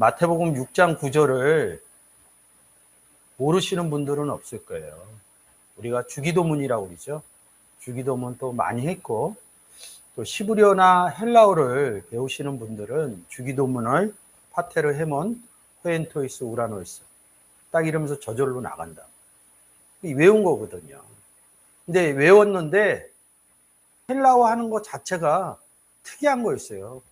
마태복음 6장 9절을 모르시는 분들은 없을 거예요. 우리가 주기도문이라고 그러죠. 주기도문 또 많이 했고 또 시브리어나 헬라어를 배우시는 분들은 주기도문을 파테르 헤몬 호엔토이스 우라노이스 딱 이러면서 저절로 나간다. 외운 거거든요. 근데 외웠는데 헬라어 하는 것 자체가 특이한 거였어요.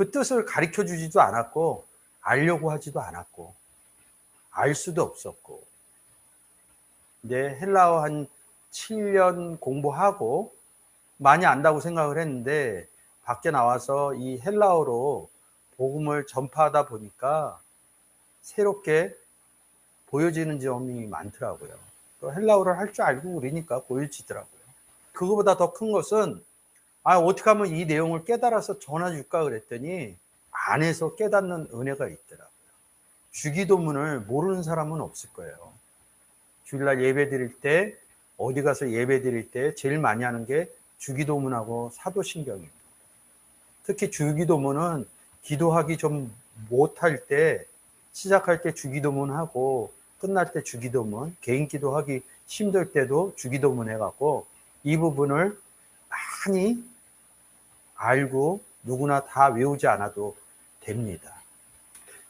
그 뜻을 가르쳐 주지도 않았고, 알려고 하지도 않았고, 알 수도 없었고. 근데 헬라어 한 7년 공부하고 많이 안다고 생각을 했는데, 밖에 나와서 이 헬라어로 복음을 전파하다 보니까 새롭게 보여지는 점이 많더라고요. 또 헬라어를 할 줄 알고 그러니까 보여지더라고요. 그거보다 더 큰 것은 아, 어떻게 하면 이 내용을 깨달아서 전화 줄까 그랬더니 안에서 깨닫는 은혜가 있더라고요. 주기도문을 모르는 사람은 없을 거예요. 주일날 예배 드릴 때, 어디 가서 예배 드릴 때 제일 많이 하는 게 주기도문하고 사도신경입니다. 특히 주기도문은 기도하기 좀 못할 때, 시작할 때 주기도문하고, 끝날 때 주기도문, 개인 기도하기 힘들 때도 주기도문 해갖고, 이 부분을 많이 알고 누구나 다 외우지 않아도 됩니다.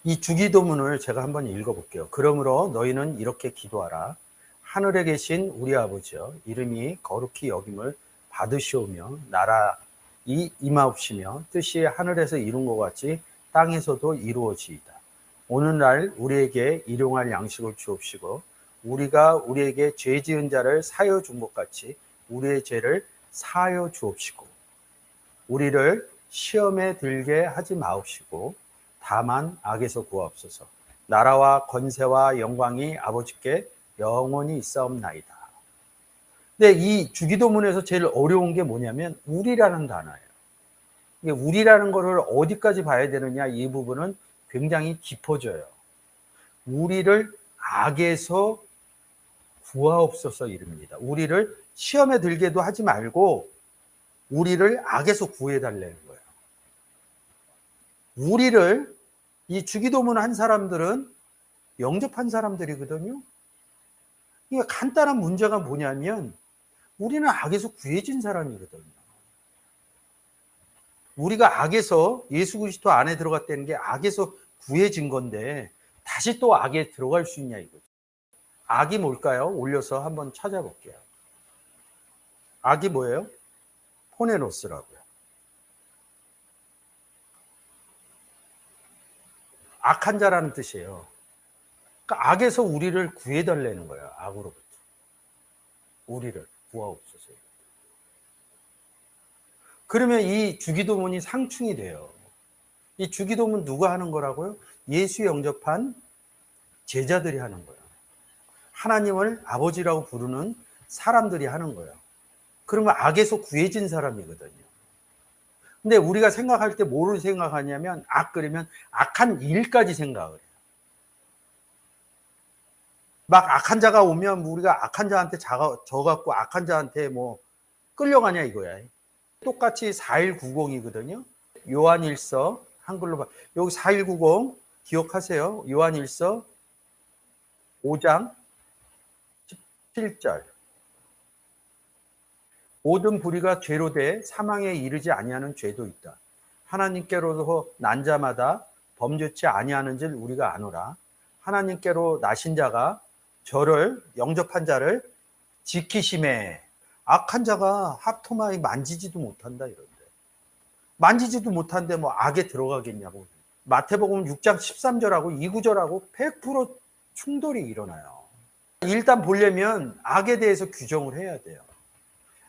이 주기도문을 제가 한번 읽어볼게요. 그러므로 너희는 이렇게 기도하라. 하늘에 계신 우리 아버지여 이름이 거룩히 여김을 받으시오며 나라 이 임하옵시며 뜻이 하늘에서 이룬 것 같이 땅에서도 이루어지이다. 오늘날 우리에게 일용할 양식을 주옵시고 우리가 우리에게 죄 지은 자를 사여 준 것 같이 우리의 죄를 사여 주옵시고 우리를 시험에 들게 하지 마옵시고 다만 악에서 구하옵소서. 나라와 건세와 영광이 아버지께 영원히 있사옵나이다. 근데 이 주기도문에서 제일 어려운 게 뭐냐면 우리라는 단어예요. 이게 우리라는 거를 어디까지 봐야 되느냐 이 부분은 굉장히 깊어져요. 우리를 악에서 구하옵소서 이릅니다. 우리를 시험에 들게도 하지 말고 우리를 악에서 구해달라는 거예요. 우리를 이 주기도문 한 사람들은 영접한 사람들이거든요. 이게 간단한 문제가 뭐냐면 우리는 악에서 구해진 사람이거든요. 우리가 악에서 예수 그리스도 안에 들어갔다는 게 악에서 구해진 건데 다시 또 악에 들어갈 수 있냐 이거죠. 악이 뭘까요? 올려서 한번 찾아볼게요. 악이 뭐예요? 포네노스라고요. 악한 자라는 뜻이에요. 그러니까 악에서 우리를 구해달라는 거예요. 악으로부터. 우리를 구하옵소서. 그러면 이 주기도문이 상충이 돼요. 이 주기도문 누가 하는 거라고요? 예수 영접한 제자들이 하는 거예요. 하나님을 아버지라고 부르는 사람들이 하는 거예요. 그러면 악에서 구해진 사람이거든요. 근데 우리가 생각할 때 뭐를 생각하냐면 악 그러면 악한 일까지 생각을 해요. 막 악한 자가 오면 우리가 악한 자한테 져 갖고 악한 자한테 뭐 끌려가냐 이거야. 똑같이 4190이거든요. 요한일서 한글로 봐. 여기 4190 기억하세요. 요한일서 5장 17절. 모든 불의가 죄로 돼 사망에 이르지 아니하는 죄도 있다. 하나님께로도 난 자마다 범죄치 아니하는 줄 우리가 아노라. 하나님께로 나신 자가 저를 영접한 자를 지키심에 악한 자가 합토마에 만지지도 못한다 이런데 만지지도 못한데 뭐 악에 들어가겠냐고 마태복음 6장 13절하고 2 9절하고 100% 충돌이 일어나요. 일단 보려면 악에 대해서 규정을 해야 돼요.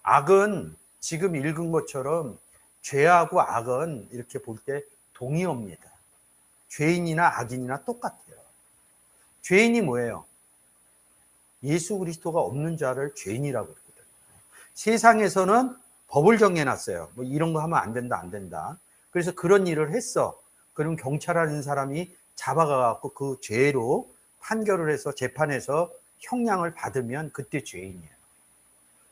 악은 지금 읽은 것처럼 죄하고 악은 이렇게 볼 때 동의어입니다. 죄인이나 악인이나 똑같아요. 죄인이 뭐예요? 예수 그리스도가 없는 자를 죄인이라고 그러거든요. 세상에서는 법을 정해놨어요. 뭐 이런 거 하면 안 된다, 안 된다. 그래서 그런 일을 했어. 그럼 경찰하는 사람이 잡아가갖고 그 죄로 판결을 해서 재판에서 형량을 받으면 그때 죄인이에요.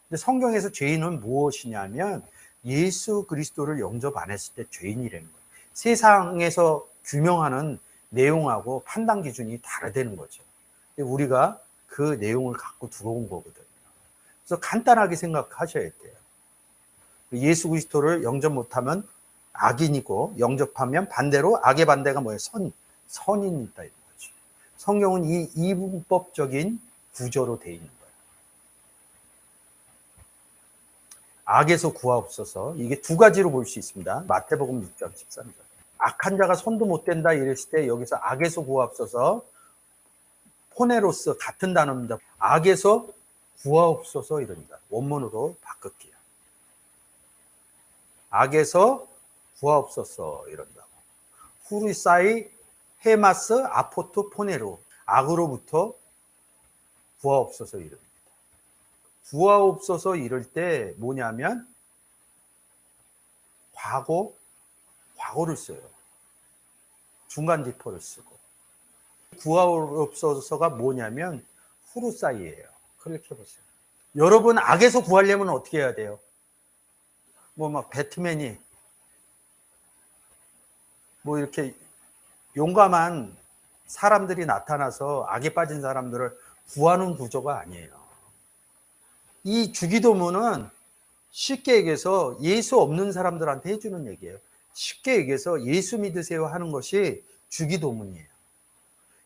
근데 성경에서 죄인은 무엇이냐면 예수 그리스도를 영접 안 했을 때 죄인이라는 거예요. 세상에서 규명하는 내용하고 판단 기준이 다르다는 거죠. 우리가 그 내용을 갖고 들어온 거거든요. 그래서 간단하게 생각하셔야 돼요. 예수 그리스도를 영접 못하면 악인이고 영접하면 반대로 악의 반대가 뭐예요? 선, 선인이 있다 이런 거죠. 성경은 이 이분법적인 구조로 돼 있는 거예요. 악에서 구하옵소서 이게 두 가지로 볼 수 있습니다. 마태복음 6장 13절. 악한 자가 손도 못 댄다 이랬을 때 여기서 악에서 구하옵소서 포네로스 같은 단어입니다. 악에서 구하옵소서 이럽니다. 원문으로 바꿀게요. 악에서 구하옵소서 이런다고. 후리사이 헤마스 아포트 포네로 악으로부터 구하옵소서 이릅니다. 구하옵소서 이럴 때 뭐냐면 과거 과거를 써요. 중간 디포를 쓰고 구하옵소서가 뭐냐면 후루 사이예요. 클릭해 보세요. 여러분 악에서 구하려면 어떻게 해야 돼요? 뭐 막 배트맨이 뭐 이렇게 용감한 사람들이 나타나서 악에 빠진 사람들을 구하는 구조가 아니에요. 이 주기도문은 쉽게 얘기해서 예수 없는 사람들한테 해주는 얘기예요. 쉽게 얘기해서 예수 믿으세요 하는 것이 주기도문이에요.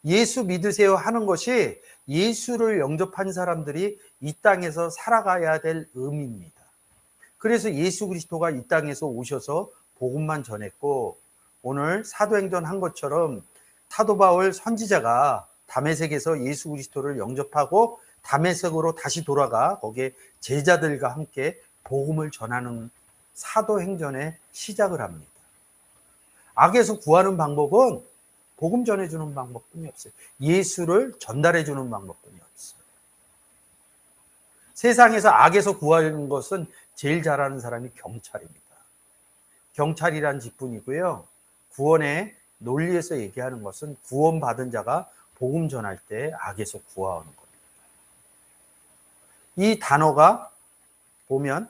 예수 믿으세요 하는 것이 예수를 영접한 사람들이 이 땅에서 살아가야 될 의미입니다. 그래서 예수 그리스도가 이 땅에서 오셔서 복음만 전했고 오늘 사도행전 한 것처럼 사도 바울 선지자가 담에색에서 예수 그리스도를 영접하고 담에색으로 다시 돌아가 거기에 제자들과 함께 복음을 전하는 사도행전의 시작을 합니다. 악에서 구하는 방법은 복음 전해주는 방법뿐이 없어요. 예수를 전달해주는 방법뿐이 없어요. 세상에서 악에서 구하는 것은 제일 잘하는 사람이 경찰입니다. 경찰이란 직분이고요. 구원의 논리에서 얘기하는 것은 구원받은 자가 복음 전할 때 악에서 구하는 겁니다. 이 단어가 보면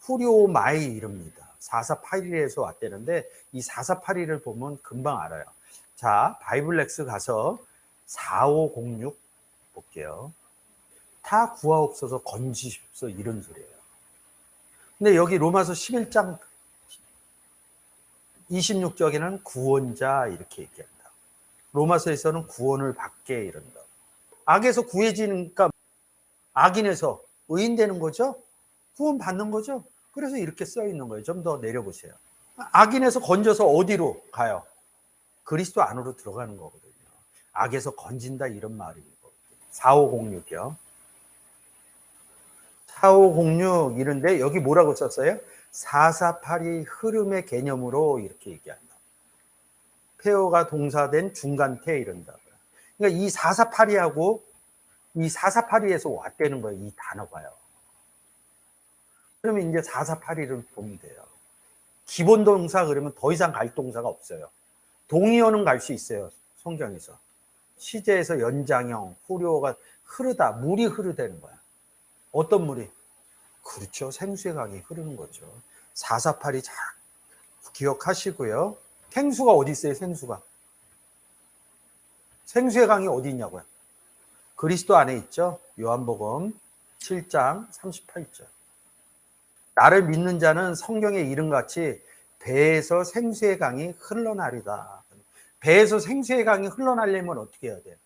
후리오마이 이릅니다. 4481에서 왔다는데 이 4481을 보면 금방 알아요. 자, 바이블렉스 가서 4506 볼게요. 다 구하옵소서 건지십소 이런 소리예요. 근데 여기 로마서 11장 26절에는 구원자 이렇게 얘기한다. 로마서에서는 구원을 받게 이런다. 악에서 구해지니까 악인에서 의인 되는 거죠? 구원 받는 거죠? 그래서 이렇게 써 있는 거예요. 좀 더 내려보세요. 악인에서 건져서 어디로 가요? 그리스도 안으로 들어가는 거거든요. 악에서 건진다 이런 말이고. 4506이요. 4506 이런데 여기 뭐라고 썼어요? 448이 흐름의 개념으로 이렇게 얘기한다. 폐어가 동사된 중간태 이런다. 그러니까 이 448이하고 이 448이에서 왔다는 거예요. 이 단어가요. 그러면 이제 448이를 보면 돼요. 기본 동사 그러면 더 이상 갈 동사가 없어요. 동의어는 갈 수 있어요. 성경에서. 시제에서 연장형, 후료가 흐르다, 물이 흐르다는 거야. 어떤 물이? 그렇죠. 생수의 강이 흐르는 거죠. 448이 잘 기억하시고요. 생수가 어디 있어요, 생수가? 생수의 강이 어디 있냐고요? 그리스도 안에 있죠. 요한복음 7장 38절. 나를 믿는 자는 성경의 이름 같이 배에서 생수의 강이 흘러나리다. 배에서 생수의 강이 흘러나려면 어떻게 해야 돼요?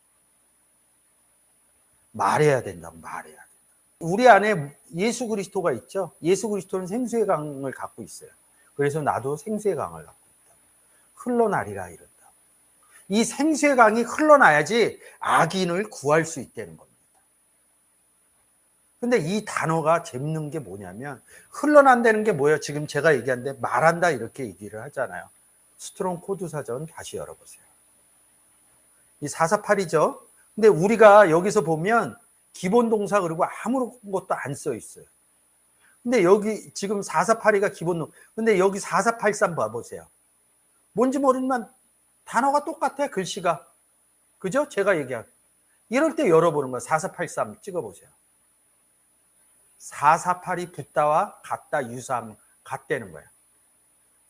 말해야 된다. 말해야 된다. 우리 안에 예수 그리스도가 있죠. 예수 그리스도는 생수의 강을 갖고 있어요. 그래서 나도 생수의 강을 갖고 있다. 흘러나리라 이런다. 이 생수의 강이 흘러나야지 악인을 구할 수 있다는 겁니다. 근데 이 단어가 재밌는 게 뭐냐면 흘러난다는 게 뭐예요? 지금 제가 얘기한데 말한다 이렇게 얘기를 하잖아요. 스트롱 코드 사전 다시 열어보세요. 이 448이죠. 근데 우리가 여기서 보면 기본 동사 그리고 아무것도 안 써 있어요. 근데 여기 지금 448이가 기본. 근데 여기 4483 봐보세요. 뭔지 모르지만 단어가 똑같아 글씨가. 그죠? 제가 얘기한. 이럴 때 열어보는 거야. 4483 찍어보세요. 448이 붙다와 같다 유사함 같다는 거야.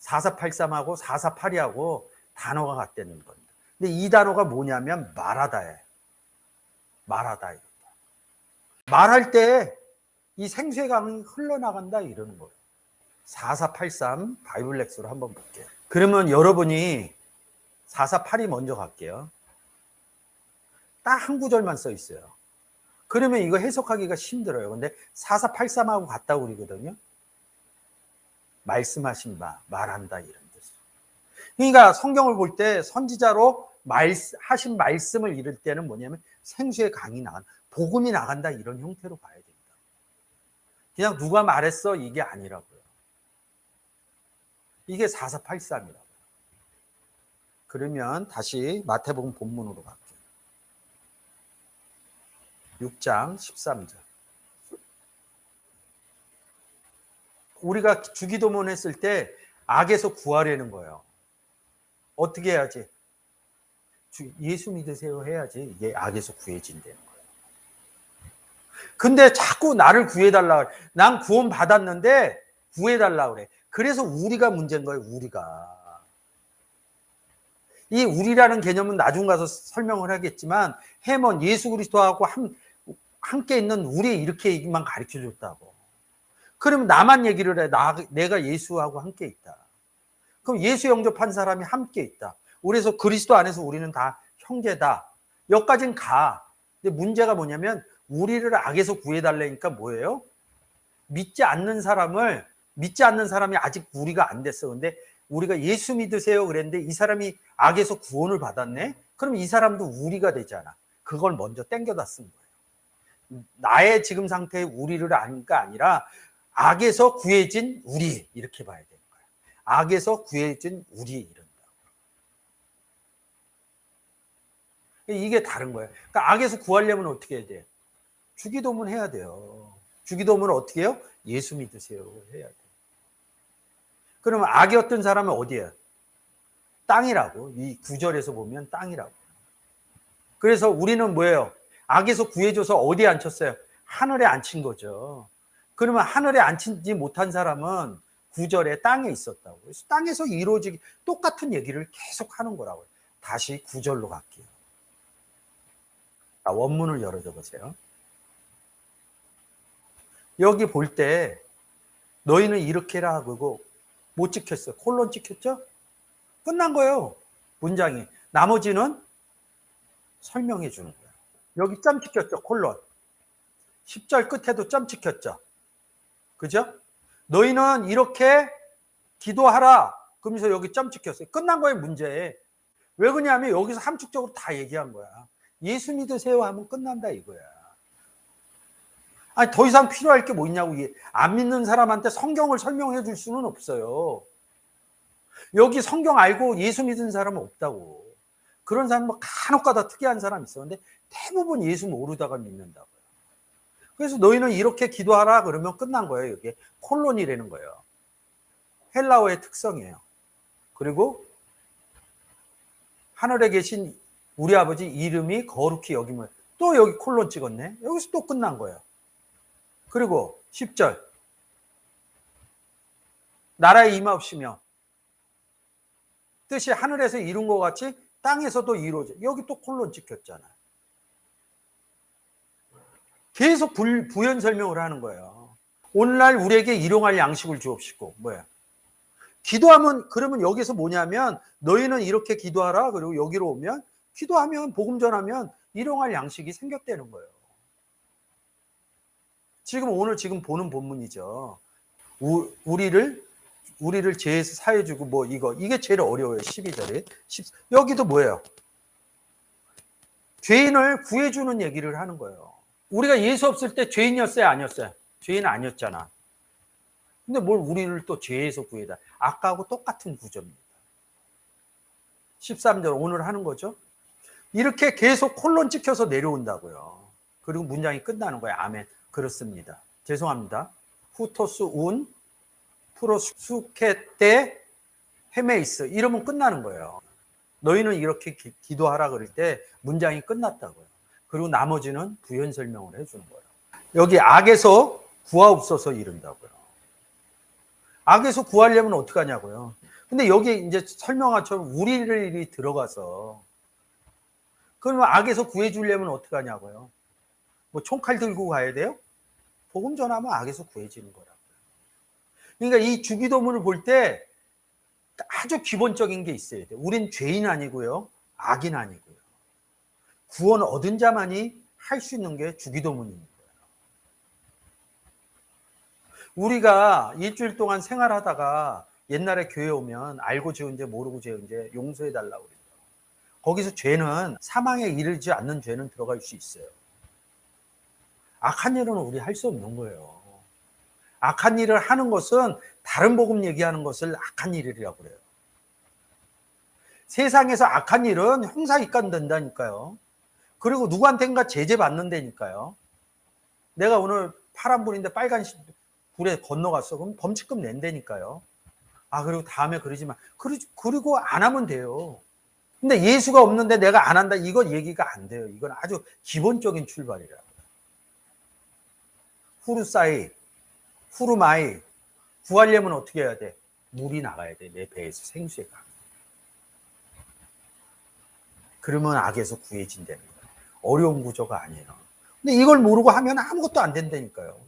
4483하고 4482하고 단어가 같다는 겁니다. 근데 이 단어가 뭐냐면 말하다예요. 말하다. 말할 때이 강이 흘러나간다 이러는 거예요. 4483 바이블렉스로 한번 볼게요. 그러면 여러분이 448이 먼저 갈게요. 딱 한 구절만 써 있어요. 그러면 이거 해석하기가 힘들어요. 근데 4483하고 같다고 그러거든요. 말씀하신 바, 말한다 이런 뜻. 그러니까 성경을 볼 때 선지자로 말, 하신 말씀을 이룰 때는 뭐냐면 생수의 강이 나간, 복음이 나간다 이런 형태로 봐야 됩니다. 그냥 누가 말했어 이게 아니라고요. 이게 4483이라고요. 그러면 다시 마태복음 본문으로 갈게요. 6장 13절. 우리가 주기도문 했을 때 악에서 구하려는 거예요. 어떻게 해야지? 예수 믿으세요 해야지 이게 악에서 구해진다는 거예요. 근데 자꾸 나를 구해달라. 난 구원 받았는데 구해달라 그래. 그래서 우리가 문제인 거예요. 우리가. 이 우리라는 개념은 나중 가서 설명을 하겠지만 해먼 예수 그리스도하고 한, 함께 있는 우리 이렇게만 가르쳐 줬다고. 그러면 나만 얘기를 해. 나, 내가 예수하고 함께 있다. 그럼 예수 영접한 사람이 함께 있다. 그래서 그리스도 안에서 우리는 다 형제다. 여기까지는 가. 근데 문제가 뭐냐면 우리를 악에서 구해달라니까 뭐예요? 믿지 않는 사람을 믿지 않는 사람이 아직 우리가 안 됐어. 근데 우리가 예수 믿으세요 그랬는데 이 사람이 악에서 구원을 받았네? 그럼 이 사람도 우리가 되잖아. 그걸 먼저 땡겨다 쓴 거예요. 나의 지금 상태의 우리를 아니까 아니라 악에서 구해진 우리 이렇게 봐야 되는 거예요. 악에서 구해진 우리 이런다. 이게 다른 거예요. 그러니까 악에서 구하려면 어떻게 해야 돼? 주기도문 해야 돼요. 주기도문을 어떻게 해요? 예수 믿으세요 해야 돼. 그러면 악이었던 사람은 어디야? 땅이라고. 이 구절에서 보면 땅이라고. 그래서 우리는 뭐예요? 악에서 구해줘서 어디에 앉혔어요? 하늘에 앉힌 거죠. 그러면 하늘에 앉히지 못한 사람은 구절에 땅에 있었다고. 그래서 땅에서 이루어지기 똑같은 얘기를 계속 하는 거라고요. 다시 구절로 갈게요. 자, 원문을 열어줘 보세요. 여기 볼 때 너희는 이렇게라 하고 못 찍혔어요. 콜론 찍혔죠? 끝난 거예요. 문장이. 나머지는 설명해 주는 거예요. 여기 점 찍혔죠. 콜론. 10절 끝에도 점 찍혔죠. 그죠? 너희는 이렇게 기도하라. 그러면서 여기 점 찍혔어요. 끝난 거예요, 문제. 왜 그러냐면 여기서 함축적으로 다 얘기한 거야. 예수 믿으세요 하면 끝난다 이거야. 아니 더 이상 필요할 게 뭐 있냐고 안 믿는 사람한테 성경을 설명해 줄 수는 없어요. 여기 성경 알고 예수 믿은 사람은 없다고. 그런 사람 뭐 간혹가다 특이한 사람 있었는데 대부분 예수 모르다가 믿는다고요. 그래서 너희는 이렇게 기도하라 그러면 끝난 거예요. 이게 콜론이라는 거예요. 헬라어의 특성이에요. 그리고 하늘에 계신 우리 아버지 이름이 거룩히 여김을 또 여기 콜론 찍었네. 여기서 또 끝난 거예요. 그리고 10절. 나라에 임하옵시며 뜻이 하늘에서 이룬 것 같이 땅에서도 이루어져. 여기 또 콜론 찍혔잖아. 계속 불, 부연 설명을 하는 거예요. 오늘날 우리에게 일용할 양식을 주옵시고 뭐야? 기도하면 그러면 여기서 뭐냐면 너희는 이렇게 기도하라 그리고 여기로 오면 기도하면 복음 전하면 일용할 양식이 생겼다는 거예요. 지금 오늘 지금 보는 본문이죠. 우, 우리를 우리를 죄에서 사해 주고 뭐 이거 이게 제일 어려워요. 12절에. 10, 여기도 뭐예요? 죄인을 구해 주는 얘기를 하는 거예요. 우리가 예수 없을 때 죄인이었어요, 아니었어요? 죄인 아니었잖아. 근데 뭘 우리를 또 죄에서 구해다. 아까하고 똑같은 구조입니다. 13절 오늘 하는 거죠. 이렇게 계속 콜론 찍혀서 내려온다고요. 그리고 문장이 끝나는 거예요. 아멘. 그렇습니다. 죄송합니다. 후토스 운 프로수케테 헤메이스 이러면 끝나는 거예요. 너희는 이렇게 기, 도하라 그럴 때 문장이 끝났다고요. 그리고 나머지는 부연 설명을 해주는 거예요. 여기 악에서 구하옵소서 이른다고요. 악에서 구하려면 어떻게 하냐고요. 근데 여기 이제 설명화처럼 우리를 들어가서 그러면 악에서 구해주려면 어떻게 하냐고요? 뭐 총칼 들고 가야 돼요? 복음 전하면 악에서 구해지는 거라고요. 그러니까 이 주기도문을 볼 때 아주 기본적인 게 있어야 돼요. 우린 죄인 아니고요. 악인 아니고요. 구원 얻은 자만이 할 수 있는 게 주기도문입니다. 우리가 일주일 동안 생활하다가 옛날에 교회 오면 알고 지은 죄 모르고 지은 죄 용서해 달라고 그래요. 거기서 죄는 사망에 이르지 않는 죄는 들어갈 수 있어요. 악한 일은 우리 할 수 없는 거예요. 악한 일을 하는 것은 다른 복음 얘기하는 것을 악한 일이라고 그래요. 세상에서 악한 일은 형사 입간 된다니까요. 그리고 누구한테인가 제재 받는다니까요. 내가 오늘 파란 불인데 빨간 불에 건너갔어. 그럼 범칙금 낸다니까요. 아, 그리고 다음에 그러지 마. 그리고 안 하면 돼요. 근데 예수가 없는데 내가 안 한다. 이건 얘기가 안 돼요. 이건 아주 기본적인 출발이라. 후루사이, 후루마이, 구하려면 어떻게 해야 돼? 물이 나가야 돼. 내 배에서 생수가. 그러면 악에서 구해진다는 거예요. 어려운 구조가 아니에요. 근데 이걸 모르고 하면 아무것도 안 된다니까요.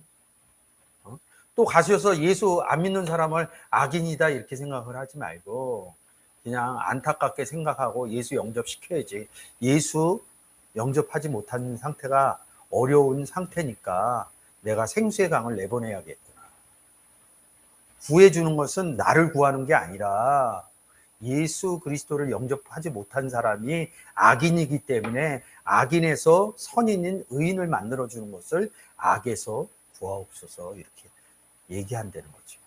어? 또 가셔서 예수 안 믿는 사람을 악인이다 이렇게 생각을 하지 말고 그냥 안타깝게 생각하고 예수 영접시켜야지. 예수 영접하지 못하는 상태가 어려운 상태니까 내가 생수의 강을 내보내야겠구나. 구해주는 것은 나를 구하는 게 아니라 예수 그리스도를 영접하지 못한 사람이 악인이기 때문에 악인에서 선인인 의인을 만들어 주는 것을 악에서 구하옵소서 이렇게 얘기한다는 거죠.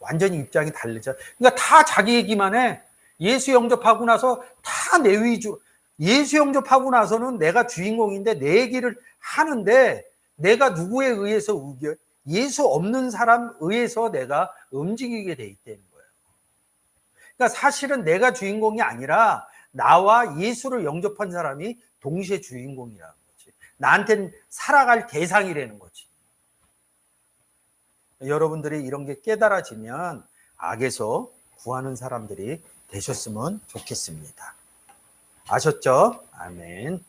완전히 입장이 다르죠. 그러니까 다 자기 얘기만 해. 예수 영접하고 나서 다 내 위주. 예수 영접하고 나서는 내가 주인공인데 내 얘기를 하는데 내가 누구에 의해서 우겨 예수 없는 사람 의해서 내가 움직이게 돼 있다는 거예요. 그러니까 사실은 내가 주인공이 아니라 나와 예수를 영접한 사람이 동시에 주인공이라는 거지. 나한테는 살아갈 대상이라는 거지. 여러분들이 이런 게 깨달아지면 악에서 구하는 사람들이 되셨으면 좋겠습니다. 아셨죠? 아멘.